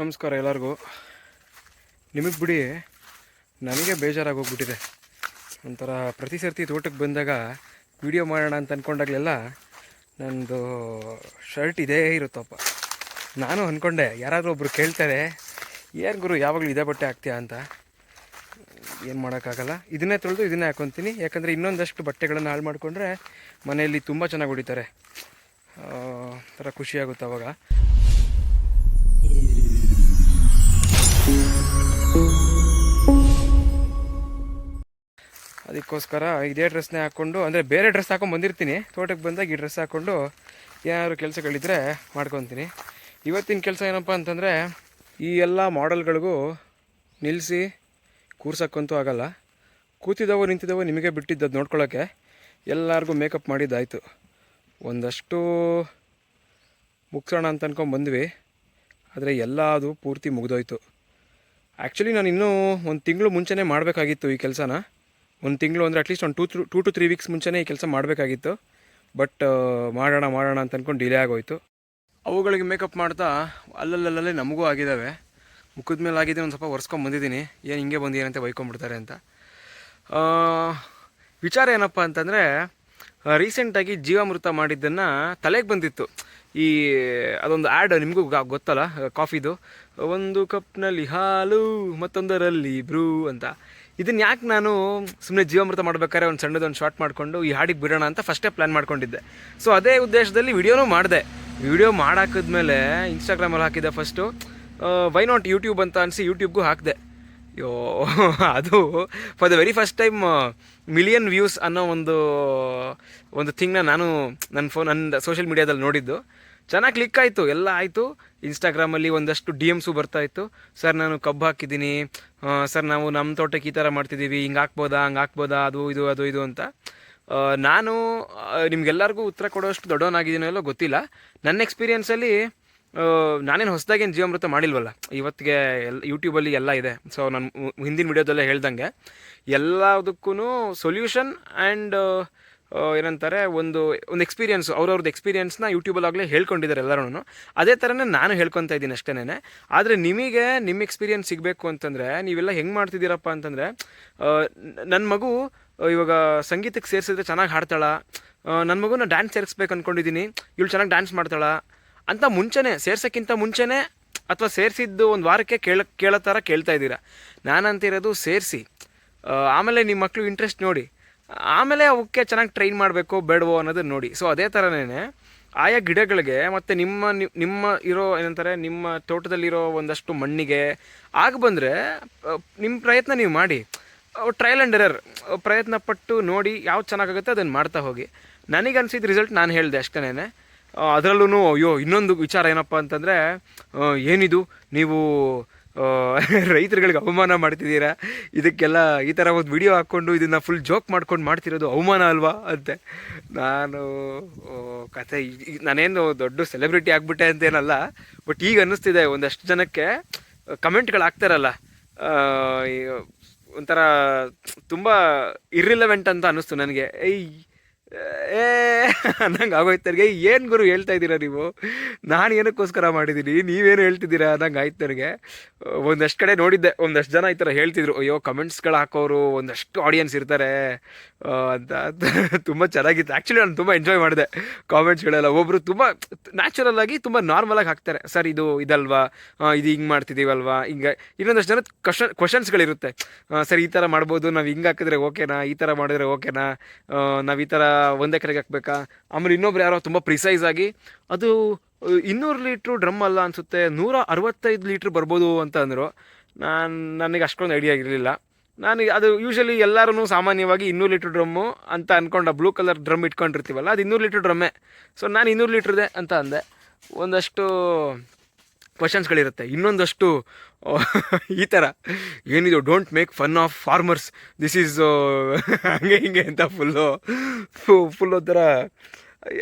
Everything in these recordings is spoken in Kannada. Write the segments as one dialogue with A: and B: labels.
A: ನಮಸ್ಕಾರ ಎಲ್ಲರಿಗೂ. ನಿಮಗೆ ಬಿಡಿ, ನನಗೆ ಬೇಜಾರಾಗಿ ಹೋಗ್ಬಿಟ್ಟಿದೆ ಒಂಥರ ಪ್ರತಿ ಸರ್ತಿ ತೋಟಕ್ಕೆ ಬಂದಾಗ ವಿಡಿಯೋ ಮಾಡೋಣ ಅಂತ ಅಂದ್ಕೊಂಡಾಗಲೆಲ್ಲ ನಂದು ಶರ್ಟ್ ಇದೇ ಇರುತ್ತಪ್ಪ. ನಾನು ಅಂದ್ಕೊಂಡೆ ಯಾರಾದರೂ ಒಬ್ಬರು ಕೇಳ್ತಾರೆ, ಏನು ಗುರು, ಯಾವಾಗಲೂ ಇದೇ ಬಟ್ಟೆ ಹಾಕ್ತೀಯಾ ಅಂತ? ಏನು ಮಾಡೋಕ್ಕಾಗಲ್ಲ. ಇದನ್ನೇ ತೊಳೆದು ಇದನ್ನೇ ಹಾಕೊತೀನಿ. ಯಾಕಂದರೆ ಇನ್ನೊಂದಷ್ಟು ಬಟ್ಟೆಗಳನ್ನು ಹಾಳು ಮಾಡಿಕೊಂಡ್ರೆ ಮನೆಯಲ್ಲಿ ತುಂಬ ಚೆನ್ನಾಗಿ ಹೊಡಿತಾರೆ ಒಂಥರ ಥರ ಖುಷಿಯಾಗುತ್ತೆ ಅವಾಗ. ಅದಕ್ಕೋಸ್ಕರ ಇದೇ ಡ್ರೆಸ್ನೇ ಹಾಕ್ಕೊಂಡು ಅಂದರೆ ಬೇರೆ ಡ್ರೆಸ್ ಹಾಕೊಂಡು ಬಂದಿರ್ತೀನಿ. ತೋಟಕ್ಕೆ ಬಂದಾಗ ಈ ಡ್ರೆಸ್ ಹಾಕ್ಕೊಂಡು ಏನಾದ್ರು ಕೆಲಸಗಳಿದ್ರೆ ಮಾಡ್ಕೊತೀನಿ. ಇವತ್ತಿನ ಕೆಲಸ ಏನಪ್ಪ ಅಂತಂದರೆ, ಈ ಎಲ್ಲ ಮಾಡೆಲ್ಗಳಿಗೂ ನಿಲ್ಲಿಸಿ ಕೂರ್ಸೋಕ್ಕಂತೂ ಆಗಲ್ಲ. ಕೂತಿದ್ದವು ನಿಂತಿದ್ದವು ನಿಮಗೆ ಬಿಟ್ಟಿದ್ದದ್ದು ನೋಡ್ಕೊಳ್ಳೋಕ್ಕೆ ಎಲ್ಲರಿಗೂ ಮೇಕಪ್ ಮಾಡಿದ್ದಾಯಿತು. ಒಂದಷ್ಟು ಮುಗಿಸೋಣ ಅಂತ ಅನ್ಕೊಂಡು ಬಂದ್ವಿ. ಆದರೆ ಎಲ್ಲ ಅದು ಪೂರ್ತಿ ಮುಗಿದೋಯ್ತು. ಆ್ಯಕ್ಚುಲಿ ನಾನು ಇನ್ನೂ ಒಂದು ತಿಂಗಳು ಮುಂಚೆನೇ ಮಾಡಬೇಕಾಗಿತ್ತು ಈ ಕೆಲಸನ. ಒಂದು ತಿಂಗಳು ಅಂದರೆ ಅಟ್ಲೀಸ್ಟ್ ಒಂದು two through two to three weeks ಮುಂಚೆನೇ ಈ ಕೆಲಸ ಮಾಡಬೇಕಾಗಿತ್ತು. ಬಟ್ ಮಾಡೋಣ ಮಾಡೋಣ ಅಂತ ಅಂದ್ಕೊಂಡು ಡಿಲೇ ಆಗೋಯ್ತು. ಅವುಗಳಿಗೆ ಮೇಕಪ್ ಮಾಡ್ತಾ ಅಲ್ಲಲ್ಲಲ್ಲೇ ನಮಗೂ ಆಗಿದ್ದಾವೆ ಮುಖದ ಮೇಲೆ ಆಗಿದೆ ಒಂದು ಸ್ವಲ್ಪ ಒರೆಸ್ಕೊಂಡು ಬಂದಿದ್ದೀನಿ. ಏನು ಹಿಂಗೆ ಬಂದಿಏನಂತೆ ಬೈಕೊಂಡ್ಬಿಡ್ತಾರೆ ಅಂತ. ವಿಚಾರ ಏನಪ್ಪ ಅಂತಂದರೆ ರೀಸೆಂಟಾಗಿ ಜೀವಾಮೃತ ಮಾಡಿದ್ದನ್ನು ತಲೆಗೆ ಬಂದಿತ್ತು. ಈ, ಅದೊಂದು ಆ್ಯಡ್ ನಿಮಗೂ ಗೊತ್ತಲ್ಲ ಕಾಫಿದು. ಒಂದು ಕಪ್ನಲ್ಲಿ ಹಾಲು, ಮತ್ತೊಂದರಲ್ಲಿ ಬ್ರೂ ಅಂತ. ಇದನ್ನು ಯಾಕೆ ನಾನು ಸುಮ್ಮನೆ ಜೀವಾಮೃತ ಮಾಡ್ಬೇಕಾದ್ರೆ ಒಂದು ಸಣ್ಣದೊಂದು ಶಾರ್ಟ್ ಮಾಡಿಕೊಂಡು ಈ ಹಾಡಿಗೆ ಬಿಡೋಣ ಅಂತ ಫಸ್ಟೇ ಪ್ಲ್ಯಾನ್ ಮಾಡ್ಕೊಂಡಿದ್ದೆ. ಸೊ ಅದೇ ಉದ್ದೇಶದಲ್ಲಿ ವಿಡಿಯೋನೂ ಮಾಡಿದೆ. ವಿಡಿಯೋ ಮಾಡಾಕಿದ್ಮೇಲೆ ಇನ್ಸ್ಟಾಗ್ರಾಮಲ್ಲಿ ಹಾಕಿದ್ದೆ ಫಸ್ಟು ವೈ ನಾಟ್ ಯೂಟ್ಯೂಬ್ ಅಂತ ಅನಿಸಿ ಯೂಟ್ಯೂಬ್ಗೂ ಹಾಕಿದೆ. ಯೋ, ಅದು for the very first time million views ಅನ್ನೋ ಒಂದು ಒಂದು ಥಿಂಗ್ನ ನಾನು ನನ್ನ ಫೋನ್ ನನ್ನ ಸೋಷಿಯಲ್ ಮೀಡಿಯಾದಲ್ಲಿ ನೋಡಿದ್ದು. ಚೆನ್ನಾಗಿ ಕ್ಲಿಕ್ ಆಯಿತು, ಎಲ್ಲ ಆಯಿತು. ಇನ್ಸ್ಟಾಗ್ರಾಮಲ್ಲಿ ಒಂದಷ್ಟು ಡಿ ಎಮ್ಸು ಬರ್ತಾಯಿತ್ತು ಸರ್, ನಾನು ಕಬ್ಬು ಹಾಕಿದ್ದೀನಿ. ಸರ್, ನಾವು ನಮ್ಮ ತೋಟಕ್ಕೆ ಈ ಥರ ಮಾಡ್ತಿದ್ದೀವಿ. ಹಿಂಗೆ ಹಾಕ್ಬೋದಾ? ಹಂಗೆ ಹಾಕ್ಬೋದಾ? ಅದು, ಇದು ಅದು, ಇದು ಅಂತ. ನಾನು ನಿಮಗೆಲ್ಲರಿಗೂ ಉತ್ತರ ಕೊಡೋಷ್ಟು ದೊಡ್ಡವನಾಗಿದ್ದೀನೋ ಎಲ್ಲೋ ಗೊತ್ತಿಲ್ಲ. ನನ್ನ ಎಕ್ಸ್ಪೀರಿಯೆನ್ಸಲ್ಲಿ ನಾನೇನು ಹೊಸದಾಗೇನು ಜೀವಾಮೃತ ಮಾಡಿಲ್ವಲ್ಲ, ಇವತ್ತಿಗೆ ಎಲ್ಲ ಯೂಟ್ಯೂಬಲ್ಲಿ ಎಲ್ಲ ಇದೆ. ಸೊ ನಾನು ಹಿಂದಿನ ವಿಡಿಯೋದಲ್ಲೇ ಹೇಳ್ದಂಗೆ ಎಲ್ಲದಕ್ಕೂ ಸೊಲ್ಯೂಷನ್ ಆ್ಯಂಡ್ ಏನಂತಾರೆ, ಒಂದು ಒಂದು ಎಕ್ಸ್ಪೀರಿಯನ್ಸ್ ಅವ್ರವ್ರದ್ದು ಎಕ್ಸ್ಪೀರಿಯನ್ಸ್ನ ಯೂಟ್ಯೂಬಲ್ಲಾಗಲೇ ಹೇಳ್ಕೊಂಡಿದ್ದಾರೆ ಎಲ್ಲರೂ ಅದೇ ಥರನೇ ನಾನು ಹೇಳ್ಕೊತಾ ಇದ್ದೀನಿ ಅಷ್ಟೇನೆ ಆದರೆ ನಿಮಗೆ ನಿಮ್ಮ ಎಕ್ಸ್ಪೀರಿಯನ್ಸ್ ಸಿಗಬೇಕು ಅಂತಂದರೆ, ನೀವೆಲ್ಲ ಹೆಂಗೆ ಮಾಡ್ತಿದ್ದೀರಪ್ಪ ಅಂತಂದರೆ ನನ್ನ ಮಗು ಇವಾಗ ಸಂಗೀತಕ್ಕೆ ಸೇರಿಸಿದ್ರೆ ಚೆನ್ನಾಗಿ ಹಾಡ್ತಾಳ. ನನ್ನ ಮಗುನ ಡ್ಯಾನ್ಸ್ ಸೇರಿಸ್ಬೇಕು ಅಂದ್ಕೊಂಡಿದ್ದೀನಿ ಇವಳು ಚೆನ್ನಾಗಿ ಡ್ಯಾನ್ಸ್ ಮಾಡ್ತಾಳ. ಅಂತ ಮುಂಚೆನೇ, ಸೇರ್ಸೋಕ್ಕಿಂತ ಮುಂಚೆನೇ ಅಥವಾ ಸೇರಿಸಿದ್ದು ಒಂದು ವಾರಕ್ಕೆ ಕೇಳ, ಕೇಳೋ ಥರ ಕೇಳ್ತಾ ಇದ್ದೀರಾ. ನಾನಂತಿರೋದು ಸೇರಿಸಿ. ಆಮೇಲೆ ನಿಮ್ಮ ಮಕ್ಕಳು ಇಂಟ್ರೆಸ್ಟ್ ನೋಡಿ. ಆಮೇಲೆ ಅವಕ್ಕೆ ಚೆನ್ನಾಗಿ ಟ್ರೈನ್ ಮಾಡಬೇಕು, ಬೇಡವೋ ಅನ್ನೋದನ್ನ ನೋಡಿ. ಸೊ ಅದೇ ಥರನೇ ಆಯಾ ಗಿಡಗಳಿಗೆ ಮತ್ತು ನಿಮ್ಮ ನಿಮ್ಮ ಇರೋ ಏನಂತಾರೆ, ನಿಮ್ಮ ತೋಟದಲ್ಲಿರೋ ಒಂದಷ್ಟು ಮಣ್ಣಿಗೆ ಆಗ ಬಂದರೆ ನಿಮ್ಮ ಪ್ರಯತ್ನ ನೀವು ಮಾಡಿ. ಟ್ರಯಲ್ ಆ್ಯಂಡ್ ಎರರ್ ಪ್ರಯತ್ನ ಪಟ್ಟು ನೋಡಿ ಯಾವ್ದು ಚೆನ್ನಾಗಾಗುತ್ತೆ ಅದನ್ನು ಮಾಡ್ತಾ ಹೋಗಿ. ನನಗೆ ಅನಿಸಿದ ರಿಸಲ್ಟ್ ನಾನು ಹೇಳಿದೆ ಅಷ್ಟೇನೆ ಅದರಲ್ಲೂ ಅಯ್ಯೋ ಇನ್ನೊಂದು ವಿಚಾರ ಏನಪ್ಪ ಅಂತಂದರೆ ಏನಿದು? ನೀವು ರೈತರುಗಳಿಗೆ ಅವಮಾನ ಮಾಡ್ತಿದ್ದೀರಾ? ಇದಕ್ಕೆಲ್ಲ ಈ ಥರ ಒಂದು ವಿಡಿಯೋ ಹಾಕ್ಕೊಂಡು ಇದನ್ನು ಫುಲ್ ಜೋಕ್ ಮಾಡ್ಕೊಂಡು ಮಾಡ್ತಿರೋದು ಅವಮಾನ ಅಲ್ವಾ ಅಂತೆ. ನಾನು ಕತೆ ನಾನೇನು ದೊಡ್ಡ ಸೆಲೆಬ್ರಿಟಿ ಆಗಿಬಿಟ್ಟೆ ಅಂತೇನಲ್ಲ ಬಟ್ ಈಗ ಅನ್ನಿಸ್ತಿದೆ ಒಂದಷ್ಟು ಜನಕ್ಕೆ ಕಮೆಂಟ್ಗಳು ಹಾಕ್ತಾರಲ್ಲ. ಒಂಥರ ತುಂಬ ಇರ್ರಿಲೆವೆಂಟ್ ಅಂತ ಅನ್ನಿಸ್ತು ನನಗೆ. ಏಯ್ ಏ ಅನ್ನಂಗೆ ಆಗೋಯ್ತು ನನಗೆ ಏನು ಗುರು ಹೇಳ್ತಾ ಇದ್ದೀರಾ ನೀವು? ನಾನು ಏನಕ್ಕೋಸ್ಕರ ಮಾಡಿದ್ದೀನಿ ನೀವೇನು ಹೇಳ್ತಿದ್ದೀರಾ? ಅನ್ನಂಗೆ ಆಯ್ತು ನನಗೆ. ಒಂದಷ್ಟು ಕಡೆ ನೋಡಿದ್ದೆ, ಒಂದಷ್ಟು ಜನ ಈ ಥರ ಹೇಳ್ತಿದ್ರು, ಅಯ್ಯೋ, ಕಮೆಂಟ್ಸ್ಗಳು ಹಾಕೋರು, ಒಂದಷ್ಟು ಆಡಿಯನ್ಸ್ ಇರ್ತಾರೆ. ಅಂತ ತುಂಬ ಚೆನ್ನಾಗಿತ್ತು. ಆ್ಯಕ್ಚುಲಿ ನಾನು ತುಂಬ ಎಂಜಾಯ್ ಮಾಡಿದೆ ಕಾಮೆಂಟ್ಸ್ಗಳೆಲ್ಲ ಒಬ್ಬರು ತುಂಬ ನ್ಯಾಚುರಲ್ ಆಗಿ ತುಂಬ ನಾರ್ಮಲಾಗಿ ಹಾಕ್ತಾರೆ. ಸರ್, ಇದು ಇದಲ್ವಾ? ಇದು ಹಿಂಗೆ ಮಾಡ್ತಿದ್ದೀವಲ್ವಾ ಹಿಂಗೆ, ಇನ್ನೊಂದಷ್ಟು ಜನ ಕ್ವಶನ್ ಕ್ವಶನ್ಸ್ಗಳಿರುತ್ತೆ ಸರ್, ಈ ಥರ ಮಾಡ್ಬೋದು. ನಾವು ಹಿಂಗೆ ಹಾಕಿದ್ರೆ ಓಕೆನಾ? ಈ ಥರ ಮಾಡಿದ್ರೆ ಓಕೆನಾ? ನಾವು ಈ ಥರ ಒಂದೇ ಕಡೆಗೆ ಹಾಕ್ಬೇಕಾ? ಆಮೇಲೆ ಇನ್ನೊಬ್ರು ಯಾರೋ ತುಂಬ ಪ್ರಿಸೈಸ್ ಆಗಿ, ಅದು ಇನ್ನೂರು ಲೀಟ್ರ್ ಡ್ರಮ್ ಅಲ್ಲ ಅನಿಸುತ್ತೆ, ನೂರ ಅರವತ್ತೈದು ಲೀಟ್ರ್ ಬರ್ಬೋದು ಅಂತ ಅಂದರು. ನಾನು, ನನಗೆ ಅಷ್ಟೊಂದು ಐಡಿಯಾ ಇರಲಿಲ್ಲ. ನಾನು ಅದು ಯೂಶಲಿ ಎಲ್ಲರೂ ಸಾಮಾನ್ಯವಾಗಿ ಇನ್ನೂರು ಲೀಟ್ರ್ ಡ್ರಮ್ಮು ಅಂತ ಅಂದ್ಕೊಂಡು ಬ್ಲೂ ಕಲರ್ ಡ್ರಮ್ ಇಟ್ಕೊಂಡಿರ್ತೀವಲ್ಲ, ಅದು ಇನ್ನೂರು ಲೀಟ್ರ್ ಡ್ರಮ್ಮೇ. ಸೊ ನಾನು ಇನ್ನೂರು ಲೀಟ್ರದೇ ಅಂತ ಅಂದೆ. ಒಂದಷ್ಟು ಕ್ವಶನ್ಸ್ಗಳಿರುತ್ತೆ ಇನ್ನೊಂದಷ್ಟು ಈ ಥರ ಏನಿದು don't make fun of farmers this is ಹಂಗೆ ಹಿಂಗೆ ಅಂತ ಫುಲ್ಲು ಫುಲ್ ಒಂಥರ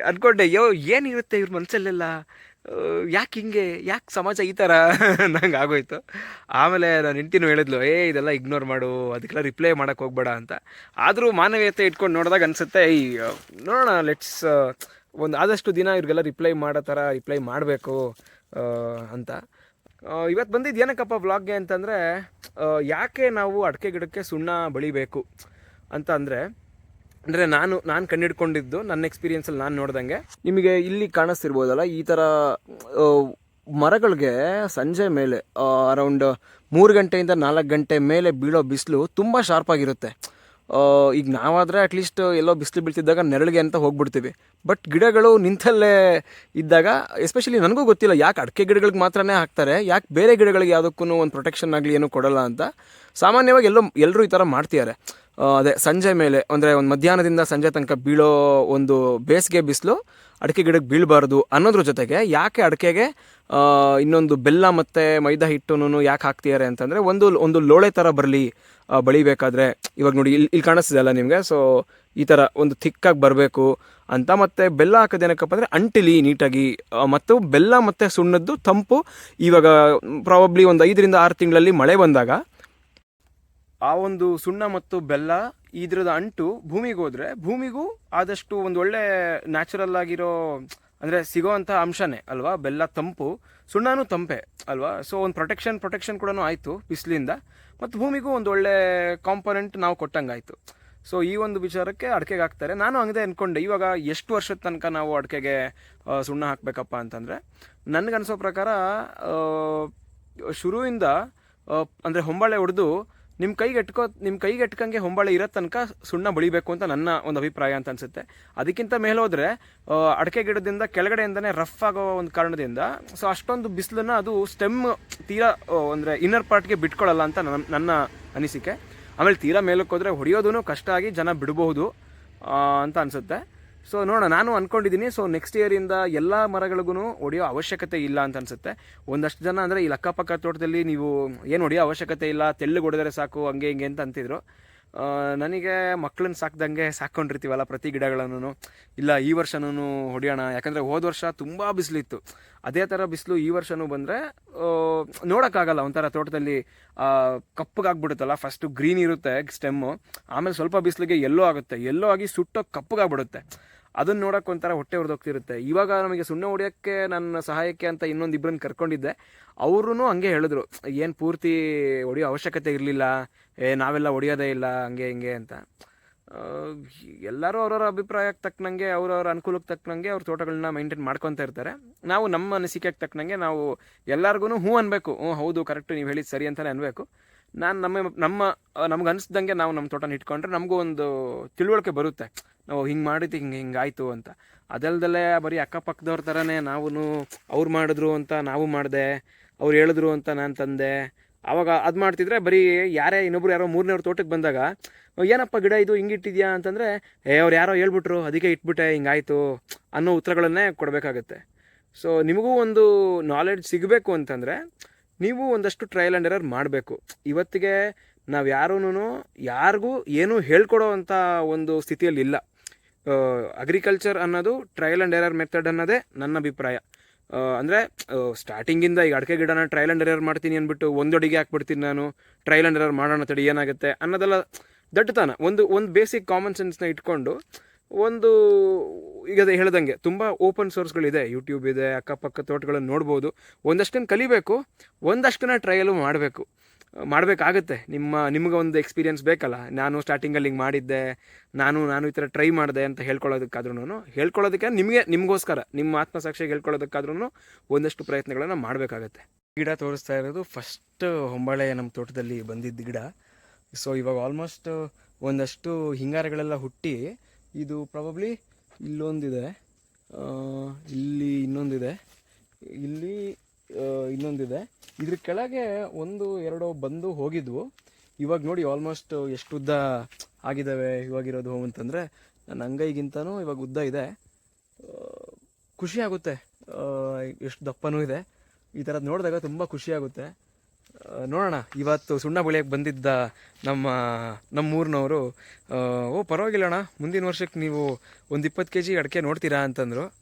A: ಅಂದ್ಕೊಂಡೆ ಯೋ, ಏನಿರುತ್ತೆ ಇವ್ರ ಮನಸ್ಸಲ್ಲೆಲ್ಲ ಯಾಕೆ ಹಿಂಗೆ, ಯಾಕೆ ಸಮಾಜ ಈ ಥರ ನಂಗೆ ಆಗೋಯ್ತು. ಆಮೇಲೆ ನಾನು ಹೆಂಡ್ತಿನೂ ಹೇಳಿದ್ಲು, ಏ, ಇದೆಲ್ಲ ಇಗ್ನೋರ್ ಮಾಡು, ಅದಕ್ಕೆಲ್ಲ ರಿಪ್ಲೈ ಮಾಡೋಕೆ ಹೋಗ್ಬೇಡ ಅಂತ. ಆದರೂ ಮಾನವೀಯತೆ ಇಟ್ಕೊಂಡು ನೋಡಿದಾಗ ಅನಿಸುತ್ತೆ ಈ ನೋಡೋಣ ಲೆಟ್ಸ್ ಒಂದು ಆದಷ್ಟು ದಿನ ಇವ್ರಿಗೆಲ್ಲ ರಿಪ್ಲೈ ಮಾಡೋ ಥರ ರಿಪ್ಲೈ ಮಾಡಬೇಕು. ಅಂತ. ಇವತ್ತು ಬಂದಿದ್ದು ಏನಕ್ಕಪ್ಪ ವ್ಲಾಗ್ಗೆ ಅಂತಂದರೆ ಯಾಕೆ ನಾವು ಅಡಿಕೆ ಗಿಡಕ್ಕೆ ಸುಣ್ಣ ಬಳಿಬೇಕು ಅಂತ ಅಂದರೆ ಅಂದರೆ ನಾನು ನಾನು ಕಂಡಿಡ್ಕೊಂಡಿದ್ದು ನನ್ನ ಎಕ್ಸ್ಪೀರಿಯೆನ್ಸಲ್ಲಿ ನಾನು ನೋಡ್ದಂಗೆ, ನಿಮಗೆ ಇಲ್ಲಿ ಕಾಣಿಸ್ತಿರ್ಬೋದಲ್ಲ, ಈ ಥರ ಮರಗಳಿಗೆ ಸಂಜೆ ಮೇಲೆ ಅರೌಂಡ್ ಮೂರು ಗಂಟೆಯಿಂದ ನಾಲ್ಕು ಗಂಟೆ ಮೇಲೆ ಬೀಳೋ ಬಿಸಿಲು ತುಂಬ ಶಾರ್ಪಾಗಿರುತ್ತೆ ಈಗ ನಾವಾದರೆ ಅಟ್ಲೀಸ್ಟ್ ಎಲ್ಲೋ ಬಿಸಿಲು ಬೀಳ್ತಿದ್ದಾಗ ನೆರಳಿಗೆ ಅಂತ ಹೋಗ್ಬಿಡ್ತೀವಿ. ಬಟ್ ಗಿಡಗಳು ನಿಂತಲ್ಲೇ ಇದ್ದಾಗ ಎಸ್ಪೆಷಲಿ ನನಗೂ ಗೊತ್ತಿಲ್ಲ ಯಾಕೆ ಅಡಿಕೆ ಗಿಡಗಳಿಗೆ ಮಾತ್ರನೇ ಹಾಕ್ತಾರೆ, ಯಾಕೆ ಬೇರೆ ಗಿಡಗಳಿಗೆ ಯಾವುದಕ್ಕೂ ಒಂದು ಪ್ರೊಟೆಕ್ಷನ್ ಆಗಲಿ ಏನೂ ಕೊಡಲ್ಲ ಅಂತ. ಸಾಮಾನ್ಯವಾಗಿ ಎಲ್ಲೋ, ಎಲ್ಲರೂ ಈ ಥರ ಮಾಡ್ತಿದ್ದಾರೆ. ಅದೇ ಸಂಜೆ ಮೇಲೆ, ಅಂದರೆ ಒಂದು ಮಧ್ಯಾಹ್ನದಿಂದ ಸಂಜೆ ತನಕ ಬೀಳೋ ಒಂದು ಬೇಸಿಗೆ ಬಿಸಿಲು ಅಡಿಕೆ ಗಿಡಕ್ಕೆ ಬೀಳಬಾರ್ದು ಅನ್ನೋದ್ರ ಜೊತೆಗೆ ಯಾಕೆ ಅಡಿಕೆಗೆ ಇನ್ನೊಂದು ಬೆಲ್ಲ ಮತ್ತು ಮೈದಾ ಹಿಟ್ಟನ್ನು ಯಾಕೆ ಹಾಕ್ತಿದ್ದಾರೆ ಅಂತಂದರೆ ಒಂದು ಒಂದು ಲೋಳೆ ಥರ ಬರಲಿ ಬಳಿಬೇಕಾದ್ರೆ. ಇವಾಗ ನೋಡಿ ಇಲ್ಲಿ ಇಲ್ಲಿ ಕಾಣಿಸ್ತಿದೆಯಲ್ಲ ನಿಮಗೆ? ಸೊ ಈ ಥರ ಒಂದು ಥಿಕ್ಕಾಗಿ ಬರಬೇಕು ಅಂತ ಮತ್ತು ಬೆಲ್ಲ ಹಾಕೋದೇನಕ್ಕಪ್ಪ ಅಂದರೆ ಅಂಟಿಲಿ ನೀಟಾಗಿ ಮತ್ತು ಬೆಲ್ಲ ಮತ್ತು ಸುಣ್ಣದ್ದು ತಂಪು ಇವಾಗ ಪ್ರಾಬಬ್ಲಿ ಒಂದು ಐದರಿಂದ ಆರು ತಿಂಗಳಲ್ಲಿ ಮಳೆ ಬಂದಾಗ ಆ ಒಂದು ಸುಣ್ಣ ಮತ್ತು ಬೆಲ್ಲ ಇದ್ರದ ಅಂಟು ಭೂಮಿಗೆ ಹೋದ್ರೆ ಭೂಮಿಗೂ ಆದಷ್ಟು ಒಂದು ಒಳ್ಳೆ ನ್ಯಾಚುರಲ್ ಆಗಿರೋ, ಅಂದರೆ ಸಿಗೋವಂಥ ಅಂಶನೇ ಅಲ್ವಾ? ಬೆಲ್ಲ ತಂಪು, ಸುಣ್ಣನೂ ತಂಪೆ ಅಲ್ವಾ? ಸೊ ಒಂದು ಪ್ರೊಟೆಕ್ಷನ್ ಪ್ರೊಟೆಕ್ಷನ್ ಕೂಡ ಆಯಿತು ಬಿಸಿಲಿಂದ. ಮತ್ತು ಭೂಮಿಗೂ ಒಂದು ಒಳ್ಳೆ ಕಾಂಪೊನೆಂಟ್ ನಾವು ಕೊಟ್ಟಂಗಾಯಿತು. ಸೊ ಈ ಒಂದು ವಿಚಾರಕ್ಕೆ ಅಡಿಕೆಗೆ ಹಾಕ್ತಾರೆ. ನಾನು ಹಂಗದೆ ಅಂದ್ಕೊಂಡೆ ಇವಾಗ ಎಷ್ಟು ವರ್ಷದ ತನಕ ನಾವು ಅಡಿಕೆಗೆ ಸುಣ್ಣ ಹಾಕಬೇಕಪ್ಪ ಅಂತಂದರೆ, ನನಗನ್ಸೋ ಪ್ರಕಾರ ಶುರುವಿಂದ ಅಂದರೆ ಹೊಂಬಾಳೆ ಹೊಡೆದು ನಿಮ್ಮ ಕೈಗೆ ಎಟ್ಕೋ ನಿಮ್ಮ ಕೈಗೆ ಎಟ್ಕಂಗೆ ಹೊಂಬಳೆ ಇರೋ ತನಕ ಸುಣ್ಣ ಬಳಿಬೇಕು ಅಂತ ನನ್ನ ಒಂದು ಅಭಿಪ್ರಾಯ ಅಂತ ಅನ್ಸುತ್ತೆ. ಅದಕ್ಕಿಂತ ಮೇಲೆ ಹೋದರೆ ಅಡಿಕೆ ಗಿಡದಿಂದ ಕೆಳಗಡೆಯಿಂದನೇ ರಫ್ ಆಗೋ ಒಂದು ಕಾರಣದಿಂದ ಸೊ ಅಷ್ಟೊಂದು ಬಿಸಿಲನ್ನ ಅದು ಸ್ಟೆಮ್ ತೀರಾ ಅಂದರೆ ಇನ್ನರ್ ಪಾರ್ಟ್ಗೆ ಬಿಟ್ಕೊಳ್ಳಲ್ಲ ಅಂತ ನನ್ನ ನನ್ನ ಅನಿಸಿಕೆ. ಆಮೇಲೆ ತೀರಾ ಮೇಲಕ್ಕೆ ಹೋದ್ರೆ ಹೊಡೆಯೋದೂ ಕಷ್ಟ ಆಗಿ ಜನ ಬಿಡಬಹುದು ಅಂತ ಅನಿಸುತ್ತೆ. ಸೊ ನೋಡೋಣ, ನಾನು ಅಂದ್ಕೊಂಡಿದ್ದೀನಿ ಸೊ ನೆಕ್ಸ್ಟ್ ಇಯರಿಂದ ಎಲ್ಲ ಮರಗಳಿಗೂ ಹೊಡೆಯೋ ಅವಶ್ಯಕತೆ ಇಲ್ಲ ಅಂತ ಅನ್ಸುತ್ತೆ. ಒಂದಷ್ಟು ಜನ ಅಂದರೆ ಈ ಅಕ್ಕಪಕ್ಕ ತೋಟದಲ್ಲಿ ನೀವು ಏನು ಹೊಡೆಯೋ ಅವಶ್ಯಕತೆ ಇಲ್ಲ, ತೆಳ್ಳಗೆ ಹೊಡೆದರೆ ಸಾಕು, ಹಂಗೆ ಹಿಂಗೆ ಅಂತ ಅಂತಿದ್ರು. ನನಗೆ ಮಕ್ಕಳನ್ನ ಸಾಕ್ದಂಗೆ ಸಾಕೊಂಡಿರ್ತೀವಲ್ಲ ಪ್ರತಿ ಗಿಡಗಳನ್ನು ಇಲ್ಲ, ಈ ವರ್ಷನೂ ಹೊಡೆಯೋಣ. ಯಾಕಂದರೆ ಹೋದ ವರ್ಷ ತುಂಬ ಬಿಸಿಲಿತ್ತು. ಅದೇ ಥರ ಬಿಸಿಲು ಈ ವರ್ಷನೂ ಬಂದರೆ ನೋಡೋಕ್ಕಾಗಲ್ಲ. ಒಂಥರ ತೋಟದಲ್ಲಿ ಕಪ್ಪಗಾಗ್ಬಿಡುತ್ತಲ್ಲ. ಫಸ್ಟು ಗ್ರೀನ್ ಇರುತ್ತೆ ಸ್ಟೆಮ್ಮು ಆಮೇಲೆ ಸ್ವಲ್ಪ ಬಿಸಿಲಿಗೆ ಎಲ್ಲೋ ಆಗುತ್ತೆ. ಎಲ್ಲೋ ಆಗಿ ಸುಟ್ಟೋ ಕಪ್ಪಗಾಗ್ಬಿಡುತ್ತೆ. ಅದನ್ನ ನೋಡೋಕೆ ಒಂಥರ ಹೊಟ್ಟೆ ಹೊಡೆದೋಗ್ತಿರುತ್ತೆ ಇವಾಗ ನಮಗೆ ಸುಣ್ಣ ಹೊಡಿಯೋಕ್ಕೆ ನನ್ನ ಸಹಾಯಕ್ಕೆ ಅಂತ ಇನ್ನೊಂದು ಇಬ್ಬರನ್ನ ಕರ್ಕೊಂಡಿದ್ದೆ. ಅವರು ಹಂಗೆ ಹೇಳಿದ್ರು, ಏನು ಪೂರ್ತಿ ಹೊಡೆಯೋ ಅವಶ್ಯಕತೆ ಇರಲಿಲ್ಲ. ಏ, ನಾವೆಲ್ಲ ಹೊಡಿಯೋದೇ ಇಲ್ಲ, ಹಂಗೆ, ಹಿಂಗೆ ಅಂತ. ಎಲ್ಲರೂ ಅವ್ರವ್ರ ಅಭಿಪ್ರಾಯಕ್ಕೆ ತಕ್ಕನಂಗೆ, ಅವ್ರವ್ರ ಅನುಕೂಲಕ್ಕೆ ತಕ್ಕನಂಗೆ ಅವ್ರ ತೋಟಗಳನ್ನ ಮೈಂಟೈನ್ ಮಾಡ್ಕೊತಾ ಇರ್ತಾರೆ. ನಾವು ನಮ್ಮ ಅನಿಸಿಕೆಗೆ ತಕ್ಕನಂಗೆ ನಾವು ಎಲ್ಲರಿಗೂ ಹ್ಞೂ ಅನ್ಬೇಕು. ಹ್ಞೂ, ಹೌದು, ಕರೆಕ್ಟ್ ನೀವು ಹೇಳಿದ್ದು ಸರಿ ಅಂತಲೇ ಅನ್ಬೇಕು. ನಾನು ನಮ್ಮ ನಮ್ಮ, ನಮ್ಗೆ ಅನಿಸ್ದಂಗೆ ನಾವು ನಮ್ಮ ತೋಟನ ಇಟ್ಕೊಂಡ್ರೆ ನಮಗೂ ಒಂದು ತಿಳುವಳಿಕೆ ಬರುತ್ತೆ. ನಾವು ಹಿಂಗೆ ಮಾಡಿದ್ದು ಹಿಂಗೆ ಹಿಂಗೆ ಆಯಿತು ಅಂತ. ಅದಲ್ದಲ್ಲೇ ಬರೀ ಅಕ್ಕಪಕ್ಕದವ್ರ ಥರನೇ ನಾವು ಅವ್ರು ಮಾಡಿದ್ರು ಅಂತ ನಾವು ಮಾಡಿದೆ, ಅವ್ರು ಹೇಳಿದ್ರು ಅಂತ ನಾನು ತಂದೆ. ಆವಾಗ ಅದು ಮಾಡ್ತಿದ್ರೆ ಬರೀ ಯಾರೇ ಇನ್ನೊಬ್ರು ಯಾರೋ ಮೂರನೇವ್ರ ತೋಟಕ್ಕೆ ಬಂದಾಗ ಏನಪ್ಪ ಗಿಡ ಇದು ಹಿಂಗಿಟ್ಟಿದ್ಯಾ ಅಂತಂದರೆ, ಏ, ಅವ್ರು ಯಾರೋ ಹೇಳ್ಬಿಟ್ರು, ಅದಕ್ಕೆ ಇಟ್ಬಿಟ್ಟೆ ಹಿಂಗಾಯಿತು ಅನ್ನೋ ಉತ್ತರಗಳನ್ನೇ ಕೊಡಬೇಕಾಗತ್ತೆ. ಸೊ, ನಿಮಗೂ ಒಂದು ನಾಲೆಡ್ಜ್ ಸಿಗಬೇಕು ಅಂತಂದರೆ, ನೀವು ಒಂದಷ್ಟು ಟ್ರಯಲ್ ಆ್ಯಂಡ್ ಎರರ್ ಮಾಡಬೇಕು. ಇವತ್ತಿಗೆ ನಾವು ಯಾರೂ ಯಾರಿಗೂ ಏನೂ ಹೇಳ್ಕೊಡೋ ಅಂಥ ಒಂದು ಸ್ಥಿತಿಯಲ್ಲಿ ಇಲ್ಲ ಅಗ್ರಿಕಲ್ಚರ್ ಅನ್ನೋದು ಟ್ರಯಲ್ ಆ್ಯಂಡ್ ಎರರ್ ಮೆಥಡ್ ಅನ್ನೋದೇ ನನ್ನ ಅಭಿಪ್ರಾಯ. ಅಂದರೆ ಸ್ಟಾರ್ಟಿಂಗಿಂದ ಈಗ ಅಡಿಕೆ ಗಿಡನ ಟ್ರಯಲ್ ಆ್ಯಂಡ್ ಎರರ್ ಮಾಡ್ತೀನಿ ಅಂದ್ಬಿಟ್ಟು ಒಂದೊಡಿಗೆ ಹಾಕ್ಬಿಡ್ತೀನಿ ನಾನು ಟ್ರಯಲ್ ಆ್ಯಂಡ್ ಎರರ್ ಮಾಡೋಣ ತಡಿ, ಏನಾಗುತ್ತೆ ಅನ್ನೋದೆಲ್ಲ ದಟ್ಟತನ. ಒಂದು ಒಂದು ಬೇಸಿಕ್ ಕಾಮನ್ ಸೆನ್ಸ್ನ ಇಟ್ಕೊಂಡು ಒಂದು, ಈಗ ಅದೇ ಹೇಳ್ದಂಗೆ ತುಂಬ ಓಪನ್ ಸೋರ್ಸ್ಗಳಿದೆ ಯೂಟ್ಯೂಬ್ ಇದೆ, ಅಕ್ಕಪಕ್ಕ ತೋಟಗಳನ್ನು ನೋಡ್ಬೋದು ಒಂದಷ್ಟನ್ನು ಕಲಿಬೇಕು, ಒಂದಷ್ಟನ್ನ ಟ್ರಯಲು ಮಾಡಬೇಕು. ಮಾಡಬೇಕಾಗತ್ತೆ. ನಿಮ್ಮ, ನಿಮಗೆ ಒಂದು ಎಕ್ಸ್ಪೀರಿಯನ್ಸ್ ಬೇಕಲ್ಲ. ನಾನು ಸ್ಟಾರ್ಟಿಂಗಲ್ಲಿ ಹಿಂಗೆ ಮಾಡಿದ್ದೆ, ನಾನು ನಾನು ಈ ಥರ ಟ್ರೈ ಮಾಡಿದೆ ಅಂತ ಹೇಳ್ಕೊಳ್ಳೋದಕ್ಕಾದ್ರೂ ಹೇಳ್ಕೊಳ್ಳೋದಕ್ಕೆ ನಿಮಗೆ, ನಿಮಗೋಸ್ಕರ, ನಿಮ್ಮ ಆತ್ಮಸಾಕ್ಷಿಗೆ ಹೇಳ್ಕೊಳ್ಳೋದಕ್ಕಾದ್ರೂ ಒಂದಷ್ಟು ಪ್ರಯತ್ನಗಳನ್ನು ಮಾಡಬೇಕಾಗತ್ತೆ. ಗಿಡ ತೋರಿಸ್ತಾ ಇರೋದು ಫಸ್ಟ್ ಹೊಂಬಾಳೆ ನಮ್ಮ ತೋಟದಲ್ಲಿ ಬಂದಿದ್ದ ಗಿಡ. ಸೊ ಇವಾಗ ಆಲ್ಮೋಸ್ಟ್ ಒಂದಷ್ಟು ಹಿಂಗಾರಗಳೆಲ್ಲ ಹುಟ್ಟಿ, ಇದು ಪ್ರಾಬಬ್ಲಿ ಇಲ್ಲೊಂದಿದೆ. ಇಲ್ಲಿ ಇನ್ನೊಂದಿದೆ. ಇಲ್ಲಿ ಇನ್ನೊಂದಿದೆ. ಇದ್ರ ಕೆಳಗೆ ಒಂದು ಎರಡು ಬಂದು ಹೋಗಿದ್ವು. ಇವಾಗ ನೋಡಿ ಆಲ್ಮೋಸ್ಟ್ ಎಷ್ಟು ಉದ್ದ ಆಗಿದ್ದಾವೆ ಇವಾಗಿರೋದು ಅಂತಂದರೆ. ನನ್ನ ಅಂಗೈಗಿಂತನೂ ಇವಾಗ ಉದ್ದ ಇದೆ. ಖುಷಿ ಆಗುತ್ತೆ. ಎಷ್ಟು ದಪ್ಪನೂ ಇದೆ. ಈ ಥರದ್ದು ನೋಡಿದಾಗ ತುಂಬ ಖುಷಿ ಆಗುತ್ತೆ. ಆ, ನೋಡೋಣ. ಇವತ್ತು ಸುಣ್ಣ ಬೆಳೆಯಕ್ಕೆ ಬಂದಿದ್ದ ನಮ್ಮ ನಮ್ಮೂರಿನವರು ಓ ಪರವಾಗಿಲ್ಲಣ್ಣ ಮುಂದಿನ ವರ್ಷಕ್ಕೆ ನೀವು ಒಂದು ಇಪ್ಪತ್ತು ಕೆ ಜಿ ಅಡಿಕೆ ನೋಡ್ತೀರಾ ಅಂತಂದರು.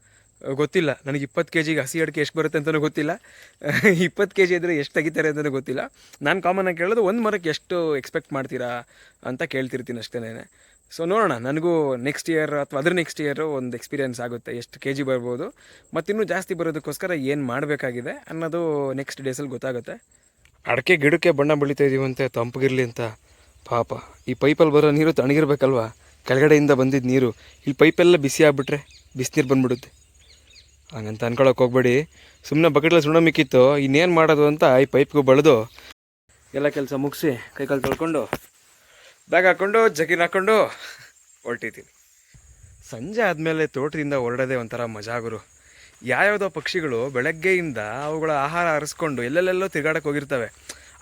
A: ಗೊತ್ತಿಲ್ಲ. ನನಗೆ ಇಪ್ಪತ್ತು ಕೆ ಜಿಗೆ ಹಸಿ ಅಡಿಕೆ ಎಷ್ಟು ಬರುತ್ತೆ ಅಂತಲೂ ಗೊತ್ತಿಲ್ಲ. ಇಪ್ಪತ್ತು ಕೆ ಜಿ ಇದ್ದರೆ ಎಷ್ಟು ತೆಗಿತಾರೆ ಅಂತಲೂ ಗೊತ್ತಿಲ್ಲ. ನಾನು ಕಾಮನ್ ಆಗಿ ಕೇಳೋದು ಒಂದು ಮರಕ್ಕೆ ಎಷ್ಟು ಎಕ್ಸ್ಪೆಕ್ಟ್ ಮಾಡ್ತೀರಾ ಅಂತ ಕೇಳ್ತಿರ್ತೀನಿ ಅಷ್ಟೇ ಸೊ ನೋಡೋಣ. ನನಗೂ ನೆಕ್ಸ್ಟ್ ಇಯರ್ ಅಥವಾ ಅದ್ರ ನೆಕ್ಸ್ಟ್ ಇಯರು ಒಂದು ಎಕ್ಸ್ಪೀರಿಯನ್ಸ್ ಆಗುತ್ತೆ. ಎಷ್ಟು ಕೆ ಜಿ ಬರ್ಬೋದು, ಮತ್ತಿನ್ನೂ ಜಾಸ್ತಿ ಬರೋದಕ್ಕೋಸ್ಕರ ಏನು ಮಾಡಬೇಕಾಗಿದೆ ಅನ್ನೋದು ನೆಕ್ಸ್ಟ್ ಡೇಸಲ್ಲಿ ಗೊತ್ತಾಗುತ್ತೆ. ಅಡಿಕೆ ಗಿಡಕ್ಕೆ ಬಣ್ಣ ಬೆಳೀತಾ ಇದೀವಂತೆ, ತಂಪಗಿರಲಿ ಅಂತ. ಪಾಪ, ಈ ಪೈಪಲ್ಲಿ ಬರೋ ನೀರು ತಣಗಿರ್ಬೇಕಲ್ವಾ ಕೆಳಗಡೆಯಿಂದ ಬಂದಿದ್ದ ನೀರು. ಇಲ್ಲಿ ಪೈಪೆಲ್ಲ ಬಿಸಿ ಆಗಿಬಿಟ್ರೆ ಬಿಸಿನೀರು ಬಂದ್ಬಿಡುತ್ತೆ. ಹಂಗಂತ ಅನ್ಕೊಳಕ್ಕೆ ಹೋಗ್ಬೇಡಿ. ಸುಮ್ಮನೆ ಬಕೆಟ್ಲ ಸುಣ್ಣ ಮಿಕ್ಕಿತ್ತು. ಇನ್ನೇನು ಮಾಡೋದು ಅಂತ ಈ ಪೈಪ್ಗೂ ಬಳ್ದು ಎಲ್ಲ ಕೆಲಸ ಮುಗಿಸಿ ಕೈಕಾಲು ತೊಳ್ಕೊಂಡು ಬ್ಯಾಗ್ ಹಾಕ್ಕೊಂಡು ಜಗಿನ್ ಹಾಕ್ಕೊಂಡು ಹೊರಟಿದ್ದೀನಿ ಸಂಜೆ ಆದಮೇಲೆ ತೋಟದಿಂದ ಹೊರಡೋದೇ ಒಂಥರ ಮಜಾ ಗುರು. ಯಾವ್ಯಾವುದೋ ಪಕ್ಷಿಗಳು ಬೆಳಗ್ಗೆಯಿಂದ ಅವುಗಳ ಆಹಾರ ಅರಸ್ಕೊಂಡು ಎಲ್ಲೆಲ್ಲೆಲ್ಲೋ ತಿರ್ಗಾಡಕ್ಕೆ ಹೋಗಿರ್ತವೆ.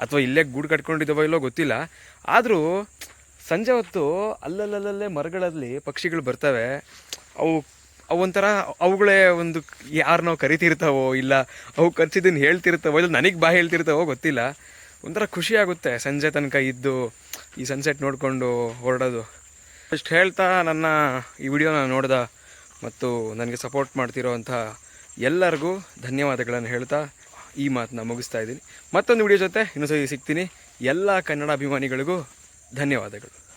A: ಅಥವಾ ಇಲ್ಲೇ ಗೂಡು ಕಟ್ಕೊಂಡಿದ್ದಾವೋ ಇಲ್ಲೋ ಗೊತ್ತಿಲ್ಲ. ಆದರೂ ಸಂಜೆ ಹೊತ್ತು ಅಲ್ಲಲ್ಲಲ್ಲೇ ಮರಗಳಲ್ಲಿ ಪಕ್ಷಿಗಳು ಬರ್ತವೆ. ಅವು ಅವು ಒಂಥರ ಅವುಗಳೇ ಒಂದು ಯಾರು ನಾವು ಕರಿತಿರ್ತಾವೋ ಇಲ್ಲ ಅವು ಕರ್ಚಿದ್ದನ್ನು ಹೇಳ್ತಿರ್ತಾವೋ ಇಲ್ಲ ನನಗೆ ಬಾ ಹೇಳ್ತಿರ್ತಾವೋ ಗೊತ್ತಿಲ್ಲ. ಒಂಥರ ಖುಷಿ ಆಗುತ್ತೆ ಸಂಜೆ ತನಕ ಇದ್ದು ಈ ಸನ್ಸೆಟ್ ನೋಡಿಕೊಂಡು ಹೊರಡೋದು. ಅಷ್ಟು ಹೇಳ್ತಾ ನನ್ನ ಈ ವಿಡಿಯೋನ ನೋಡ್ದ ಮತ್ತು ನನಗೆ ಸಪೋರ್ಟ್ ಮಾಡ್ತಿರೋವಂಥ ಎಲ್ಲರಿಗೂ ಧನ್ಯವಾದಗಳನ್ನು ಹೇಳ್ತಾ ಈ ಮಾತನ್ನ ಮುಗಿಸ್ತಾ ಇದ್ದೀನಿ. ಮತ್ತೊಂದು ವಿಡಿಯೋ ಜೊತೆ ಇನ್ನೊಂದು ಸಿಗ್ತೀನಿ. ಎಲ್ಲ ಕನ್ನಡ ಅಭಿಮಾನಿಗಳಿಗೂ ಧನ್ಯವಾದಗಳು.